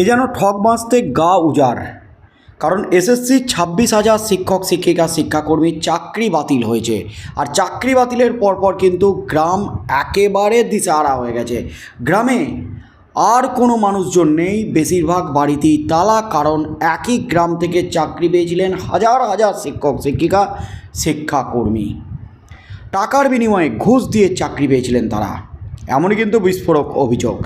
এ যেন ঠক বাঁচতে গা উজাড়। কারণ এসএসসি ছাব্বিশ হাজার শিক্ষক, শিক্ষিকা, শিক্ষাকর্মী চাকরি বাতিল হয়েছে। আর চাকরি বাতিলের পরপর কিন্তু গ্রাম একেবারে দিশাহারা হয়ে গেছে। গ্রামে আর কোনো মানুষজন নেই, বেশিরভাগ বাড়িতেই তালা, কারণ একই গ্রাম থেকে চাকরি পেয়েছিলেন হাজার হাজার শিক্ষক, শিক্ষিকা, শিক্ষাকর্মী। টাকার বিনিময়ে ঘুষ দিয়ে চাকরি পেয়েছিলেন তারা। এমনই কিন্তু বিস্ফোরক অভিযোগ।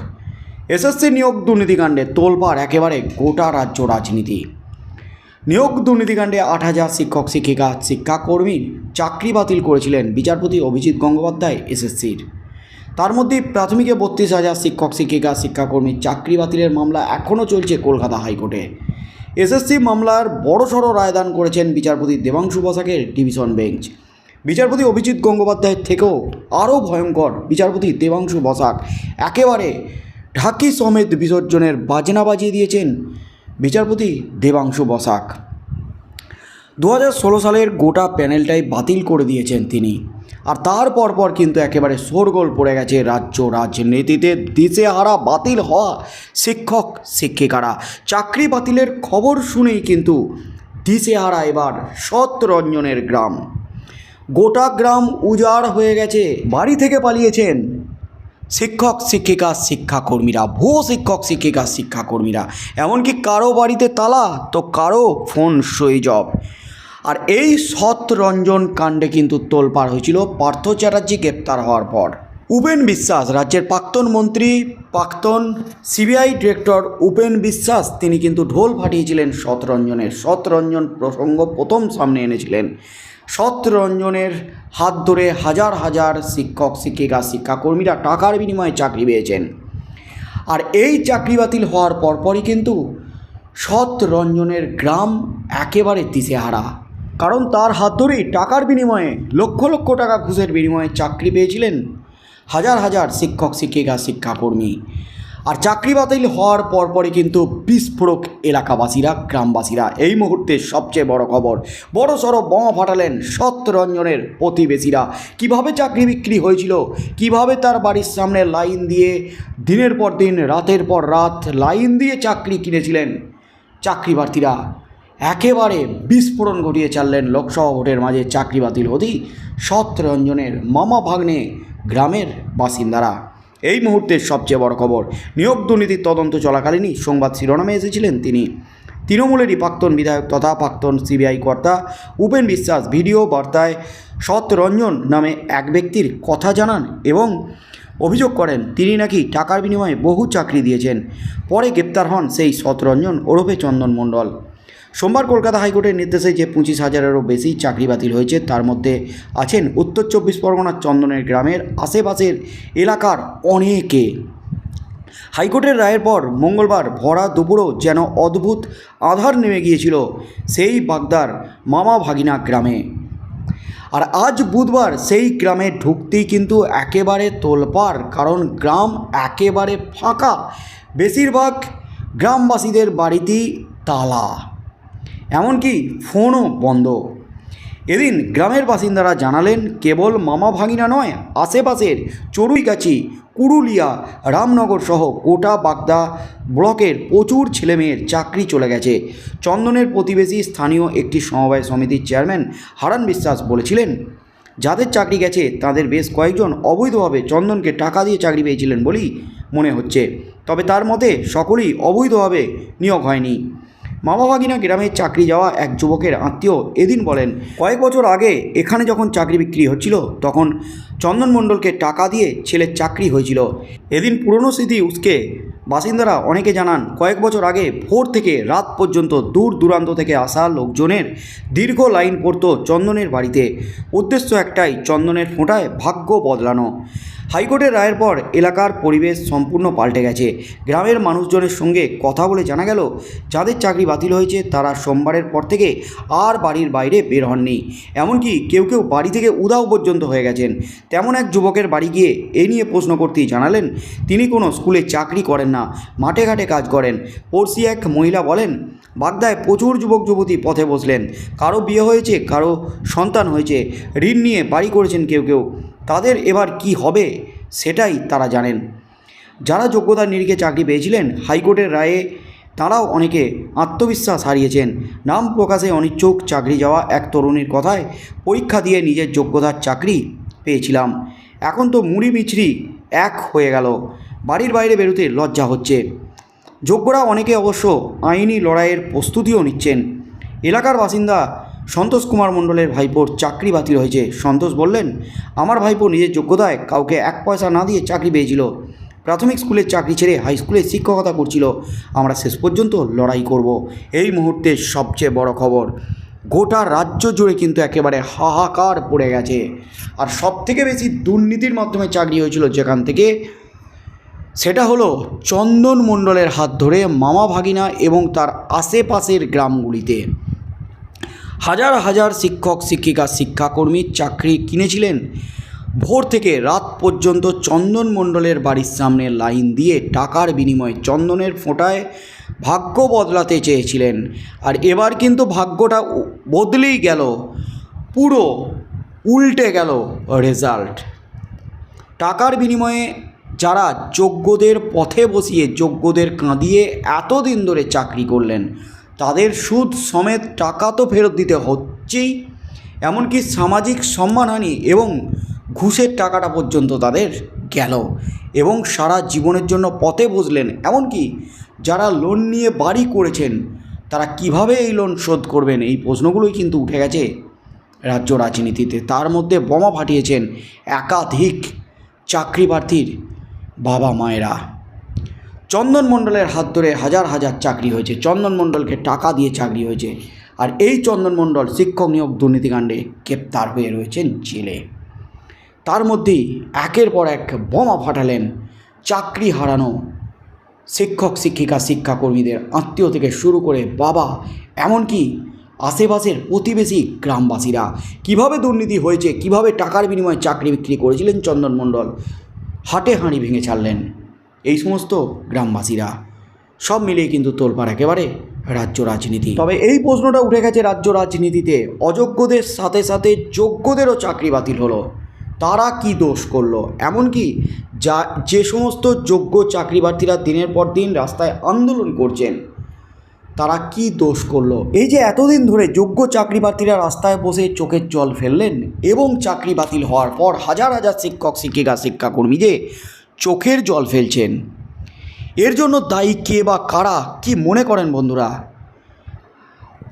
এসএসসি নিয়োগ দুর্নীতিকাণ্ডে তোলপাড় একেবারে গোটা রাজ্য রাজনীতি। নিয়োগ দুর্নীতিকাণ্ডে আট হাজার শিক্ষক, শিক্ষিকা, শিক্ষাকর্মী চাকরি বাতিল করেছিলেন বিচারপতি অভিজিৎ গঙ্গোপাধ্যায় এসএসসির। তার মধ্যে প্রাথমিকে বত্রিশ হাজার শিক্ষক, শিক্ষিকা, শিক্ষাকর্মী চাকরি বাতিলের মামলা এখনও চলছে কলকাতা হাইকোর্টে। এসএসসি মামলার বড়সড় রায়দান করেছেন বিচারপতি দেবাংশু বসাকের ডিভিশন বেঞ্চ। বিচারপতি অভিজিৎ গঙ্গোপাধ্যায়ের থেকেও আরও ভয়ঙ্কর বিচারপতি দেবাংশু বসাক একেবারে ঢাকি সমেত বিসর্জনের বাজনা বাজিয়ে দিয়েছেন বিচারপতি দেবাংশু বসাক। দু সালের গোটা প্যানেলটাই বাতিল করে দিয়েছেন তিনি। আর তার পরপর কিন্তু একেবারে শোরগোল পড়ে গেছে রাজ্য রাজনীতিতে। দিশেহারা বাতিল হওয়া শিক্ষক, শিক্ষিকারা। চাকরি বাতিলের খবর শুনেই কিন্তু দিশেহারা এবার সত্যরঞ্জনের গ্রাম। গোটা গ্রাম উজাড় হয়ে গেছে, বাড়ি থেকে পালিয়েছেন শিক্ষক, শিক্ষিকা, শিক্ষাকর্মীরা, ভুয়ো শিক্ষক, শিক্ষিকা, শিক্ষাকর্মীরা। এমনকি কারও বাড়িতে তালা, তো কারও ফোন সুইচ অফ আর এই সৎরঞ্জন কাণ্ডে কিন্তু তোলপাড় হয়েছিল পার্থ চ্যাটার্জি গ্রেপ্তার হওয়ার পর। উপেন বিশ্বাস, রাজ্যের প্রাক্তন মন্ত্রী, প্রাক্তন সিবিআই ডিরেক্টর উপেন বিশ্বাস, তিনি কিন্তু ঢোল ফাটিয়েছিলেন সৎরঞ্জনের সৎরঞ্জন প্রসঙ্গ প্রথম সামনে এনেছিলেন। সৎরঞ্জনের হাত ধরে হাজার হাজার শিক্ষক, শিক্ষিকা, শিক্ষাকর্মীরা টাকার বিনিময়ে চাকরি পেয়েছেন। আর এই চাকরি বাতিল হওয়ার পরপরই কিন্তু সৎরঞ্জনের গ্রাম একেবারে দিশেহারা। কারণ তার হাত ধরেই টাকার বিনিময়ে, লক্ষ লক্ষ টাকা ঘুষের বিনিময়ে চাকরি পেয়েছিলেন হাজার হাজার শিক্ষক, শিক্ষিকা, শিক্ষাকর্মী। আর চাকরি বাতিল হওয়ার পরপরই কিন্তু বিস্ফোরক এলাকাবাসীরা, গ্রামবাসীরা। এই মুহূর্তে সবচেয়ে বড় খবর, বড় সড়ো বোমা ফাটালেন সত্যরঞ্জনের প্রতিবেশীরা। কীভাবে চাকরি বিক্রি হয়েছিল, কীভাবে তার বাড়ির সামনে লাইন দিয়ে দিনের পর দিন, রাতের পর রাত লাইন দিয়ে চাকরি কিনেছিলেন চাকরি প্রার্থীরা একেবারে বিস্ফোরণ ঘটিয়ে চাললেন লোকসভা ভোটের মাঝে চাকরি বাতিল হতেই সত্যরঞ্জনের মামা ভাগ্নে গ্রামের বাসিন্দারা। এই মুহূর্তের সবচেয়ে বড় খবর। নিয়োগ দুর্নীতির তদন্ত চলাকালীনই সংবাদ শিরোনামে এসেছিলেন তিনি। তৃণমূলেরই প্রাক্তন বিধায়ক তথা প্রাক্তন সিবিআই কর্তা উপেন বিশ্বাস ভিডিও বার্তায় সত্যরঞ্জন নামে এক ব্যক্তির কথা জানান এবং অভিযোগ করেন, তিনি নাকি টাকার বিনিময়ে বহু চাকরি দিয়েছেন। পরে গ্রেপ্তার হন সেই সতরঞ্জন ওরফে চন্দন মণ্ডল। সোমবার কলকাতা হাইকোর্টের নির্দেশে যে পঁচিশ হাজারেরও বেশি চাকরি বাতিল হয়েছে, তার মধ্যে আছেন উত্তর চব্বিশ পরগনার চন্দনের গ্রামের আশেপাশের এলাকার অনেকে। হাইকোর্টের রায়ের পর মঙ্গলবার ভরা দুপুরও যেন অদ্ভুত আধার নেমে গিয়েছিল সেই বাগদার মামা ভাগিনা গ্রামে। আর আজ বুধবার সেই গ্রামে ঢুকতেই কিন্তু একেবারে তোলপাড়, কারণ গ্রাম একেবারে ফাঁকা। বেশিরভাগ গ্রামবাসীদের বাড়িতেই তালা। এমনকি ফোনও বন্ধ। এদিন গ্রামের বাসিন্দারা জানালেন, কেবল মামা ভাগিনা নয়, আশেপাশের চড়ুইগাছি কুরুলিয়া রামনগর সহ গোটা বাগদা ব্লকের প্রচুর ছেলেমেয়ের চাকরি চলে গেছে। চন্দনের প্রতিবেশী স্থানীয় একটি সমবায় সমিতির চেয়ারম্যান হারান বিশ্বাস বলেছিলেন, যাদের চাকরি গেছে, তাদের বেশ কয়েকজন অবৈধভাবে চন্দনকে টাকা দিয়ে চাকরি পেয়েছিলেন বলেই মনে হচ্ছে। তবে তার মতে, সকলেই অবৈধভাবে নিয়োগ হয়নি। মামাভাগিনা গ্রামে চাকরি যাওয়া এক যুবকের আত্মীয় এদিন বলেন, কয়েক বছর আগে এখানে যখন চাকরি বিক্রি হচ্ছিল, তখন চন্দন মণ্ডলকে টাকা দিয়ে ছেলের চাকরি হয়েছিল। এদিন পুরনো স্মৃতি উসকে বাসিন্দারা অনেকে জানান, কয়েক বছর আগে ভোর থেকে রাত পর্যন্ত দূর দূরান্ত থেকে আসা লোকজনের দীর্ঘ লাইন পড়তো চন্দনের বাড়িতে। উদ্দেশ্য একটাই, চন্দনের ফোঁটায় ভাগ্য বদলানো। হাইকোর্টের রায়ের পর এলাকার পরিবেশ সম্পূর্ণ পাল্টে গেছে। গ্রামের মানুষজনের সঙ্গে কথা বলে জানা গেল, যাদের চাকরি বাতিল হয়েছে তারা সোমবারের পর থেকে আর বাড়ির বাইরে বের হননি। এমনকি কেউ কেউ বাড়ি থেকে উদাও পর্যন্ত হয়ে গেছেন। তেমন এক যুবকের বাড়ি গিয়ে এ নিয়ে প্রশ্ন করতেই জানালেন, তিনি কোনো স্কুলে চাকরি করেন না, মাঠে ঘাটে কাজ করেন। পড়শি এক মহিলা বলেন, বাগদায় প্রচুর যুবক যুবতী পথে বসলেন। কারও বিয়ে হয়েছে, কারও সন্তান হয়েছে, ঋণ নিয়ে বাড়ি করেছেন কেউ কেউ। তাদের এবার কি হবে, সেটাই তারা জানেন। যারা যোগ্যতার নিরিখে চাকরি পেয়েছিলেন, হাইকোর্টের রায়ে তাঁরাও অনেকে আত্মবিশ্বাস হারিয়েছেন। নাম প্রকাশে অনিচ্ছুক চাকরি যাওয়া এক তরুণীর কথায় পরীক্ষা দিয়ে নিজের যোগ্যতার চাকরি পেয়েছিলাম। এখন তো মুড়ি মিছরি এক হয়ে গেল। বাড়ির বাইরে বেরোতে লজ্জা হচ্ছে। যোগ্যরা অনেকে অবশ্য আইনি লড়াইয়ের প্রস্তুতিও নিচ্ছেন। এলাকার বাসিন্দা সন্তোষ কুমার মণ্ডলের ভাইপোর চাকরি বাতিল হয়েছে। সন্তোষ বললেন, আমার ভাইপো নিজের যোগ্যতায় কাউকে এক পয়সা না দিয়ে চাকরি পেয়েছিল। প্রাথমিক স্কুলের চাকরি ছেড়ে হাই স্কুলে শিক্ষকতা করছিল। আমরা শেষ পর্যন্ত লড়াই করব। এই মুহূর্তে সবচেয়ে বড় খবর, গোটা রাজ্য জুড়ে কিন্তু একেবারে হাহাকার পড়ে গেছে। আর সব থেকে বেশি দুর্নীতির মাধ্যমে চাকরি হয়েছিল যেখান থেকে সেটা হলো চন্দন মণ্ডলের হাত ধরে মামা ভাগিনা এবং তার আশেপাশের গ্রামগুলিতে। হাজার হাজার শিক্ষক, শিক্ষিকা, শিক্ষাকর্মী চাকরি কিনেছিলেন। ভোর থেকে রাত পর্যন্ত চন্দন মণ্ডলের বাড়ির সামনে লাইন দিয়ে টাকার বিনিময়ে চন্দনের ফোঁটায় ভাগ্য বদলাতে চেয়েছিলেন। আর এবার কিন্তু ভাগ্যটা বদলেই গেল। পুরো উল্টে গেল রেজাল্ট টাকার বিনিময়ে যারা যোগ্যদের পথে বসিয়ে, যোগ্যদের কাঁদিয়ে এতদিন ধরে চাকরি করলেন, তাদের সুদ সমেত টাকা তো ফেরত দিতে হচ্ছেই, এমনকি সামাজিক সম্মানহানি এবং ঘুষের টাকাটা পর্যন্ত তাদের গেল এবং সারা জীবনের জন্য পথে বসলেন। এমনকি যারা লোন নিয়ে বাড়ি করেছেন, তারা কীভাবে এই লোন শোধ করবেন? এই প্রশ্নগুলোই কিন্তু উঠে গেছে রাজ্য রাজনীতিতে। তার মধ্যে বোমা ফাটিয়েছেন একাধিক চাকরি প্রার্থীর বাবা মায়েরা। চন্দন মণ্ডলের হাত ধরে হাজার হাজার চাকরি হয়েছে। চন্দন মণ্ডলকে টাকা দিয়ে চাকরি হয়েছে। আর এই চন্দন মণ্ডল শিক্ষক নিয়োগ দুর্নীতিকাণ্ডে গ্রেপ্তার হয়ে রয়েছেন জেলে। তার মধ্যেই একের পর এক বোমা ফাটালেন চাকরি হারানো শিক্ষক, শিক্ষিকা, শিক্ষাকর্মীদের আত্মীয় থেকে শুরু করে বাবা, এমনকি আশেপাশের প্রতিবেশী গ্রামবাসীরা। কীভাবে দুর্নীতি হয়েছে, কীভাবে টাকার বিনিময়ে চাকরি বিক্রি করেছিলেন চন্দন মণ্ডল? হাটে হাঁড়ি ভেঙে ছাড়লেন এই সমস্ত গ্রামবাসীরা। সব মিলিয়ে কিন্তু তোলপাড় একেবারে রাজ্য রাজনীতি। তবে এই প্রশ্নটা উঠে গেছে রাজ্য রাজনীতিতে। অযোগ্যদের সাথে সাথে যোগ্যদেরও চাকরি বাতিল হলো। তারা কি দোষ করল? এমনকি যা, যে সমস্ত যোগ্য চাকরি প্রার্থীরা দিনের পর দিন রাস্তায় আন্দোলন করছেন তারা কি দোষ করল? এই যে এতদিন ধরে যোগ্য চাকরি প্রার্থীরা রাস্তায় বসে চোখের জল ফেললেন এবং চাকরি বাতিল হওয়ার পর হাজার হাজার শিক্ষক, শিক্ষিকা, শিক্ষাকর্মী যে চোখের জল ফেলছেন। এর জন্য দায়ী কে বা কারা, কি মনে করেন বন্ধুরা?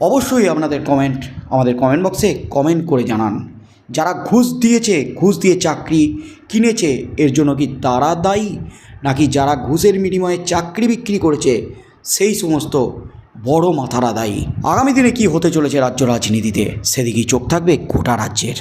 অবশ্যই আপনাদের কমেন্ট আমাদের কমেন্ট বক্সে কমেন্ট করে জানান। যারা ঘুষ দিয়েছে, ঘুষ দিয়ে চাকরি কিনেছে, এর জন্য কি তারা দায়ী? নাকি যারা ঘুষের বিনিময়ে চাকরি বিক্রি করেছে, সেই সমস্ত বড় মাথারা দায়ী। আগামী দিনে কি হতে চলেছে রাজ্য রাজনীতিতে? সেদিকেই চোখ থাকবে গোটা রাজ্যের।